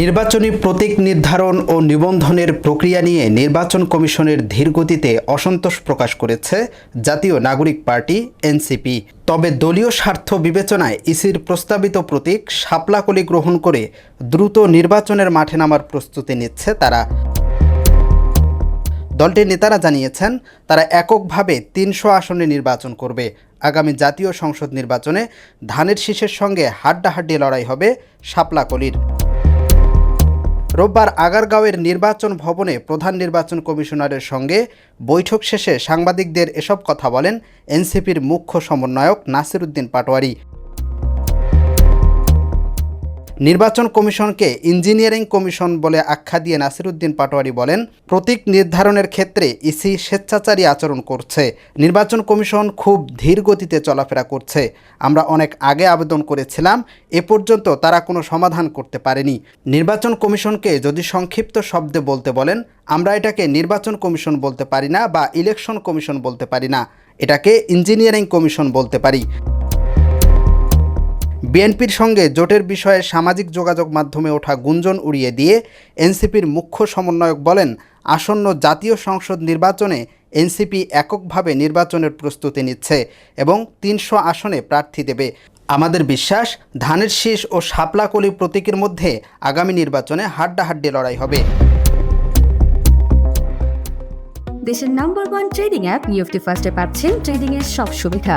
নির্বাচনী প্রতীক নির্ধারণ ও নিবন্ধনের প্রক্রিয়া নিয়ে নির্বাচন কমিশনের ধীরগতিতে অসন্তোষ প্রকাশ করেছে জাতীয় নাগরিক পার্টি, এনসিপি। তবে দলীয় স্বার্থ বিবেচনায় ইসির প্রস্তাবিত প্রতীক শাপলাকলি গ্রহণ করে দ্রুত নির্বাচনের মাঠে নামার প্রস্তুতি নিচ্ছে তারা। দলটির নেতারা জানিয়েছেন, তারা এককভাবে তিনশো আসনে নির্বাচন করবে। আগামী জাতীয় সংসদ নির্বাচনে ধানের শীষের সঙ্গে হাড্ডাহাড্ডি লড়াই হবে শাপলাকলির। রোববার আগারগাঁওয়ের নির্বাচন ভবনে প্রধান নির্বাচন কমিশনারের সঙ্গে বৈঠক শেষে সাংবাদিকদের এসব কথা বলেন এনসিপির মুখ্য সমন্বয়ক নাসিরউদ্দিন পাটোয়ারি। নির্বাচন কমিশনকে ইঞ্জিনিয়ারিং কমিশন বলে আখ্যা দিয়ে নাসিরুদ্দিন পাটোয়ারি বলেন, প্রতীক নির্ধারণের ক্ষেত্রে ইসি স্বেচ্ছাচারী আচরণ করছে। নির্বাচন কমিশন খুব ধীর গতিতে চলাফেরা করছে। আমরা অনেক আগে আবেদন করেছিলাম, এ পর্যন্ত তারা কোনো সমাধান করতে পারেনি। নির্বাচন কমিশনকে যদি সংক্ষিপ্ত শব্দে বলতে বলেন, আমরা এটাকে নির্বাচন কমিশন বলতে পারি না বা ইলেকশন কমিশন বলতে পারি না। এটাকে ইঞ্জিনিয়ারিং কমিশন বলতে পারি। বিএনপির সঙ্গে জোটের বিষয়ে সামাজিক যোগাযোগ মাধ্যমে ওঠা গুঞ্জন উড়িয়ে দিয়ে এনসিপির মুখ্য সমন্বয়ক বলেন, আসন্ন জাতীয় সংসদ নির্বাচনে এনসিপি এককভাবে নির্বাচনের প্রস্তুতি নিচ্ছে এবং তিনশো আসনে প্রার্থী দেবে। আমাদের বিশ্বাস, ধানের শীষ ও শাপলাকলি প্রতীকের মধ্যে আগামী নির্বাচনে হাড্ডাহাড্ডি লড়াই হবে। দেশের নাম্বার ওয়ান ট্রেডিং অ্যাপ নিউফটি ফার্স্টে পাচ্ছেন ট্রেডিং এর সব সুবিধা।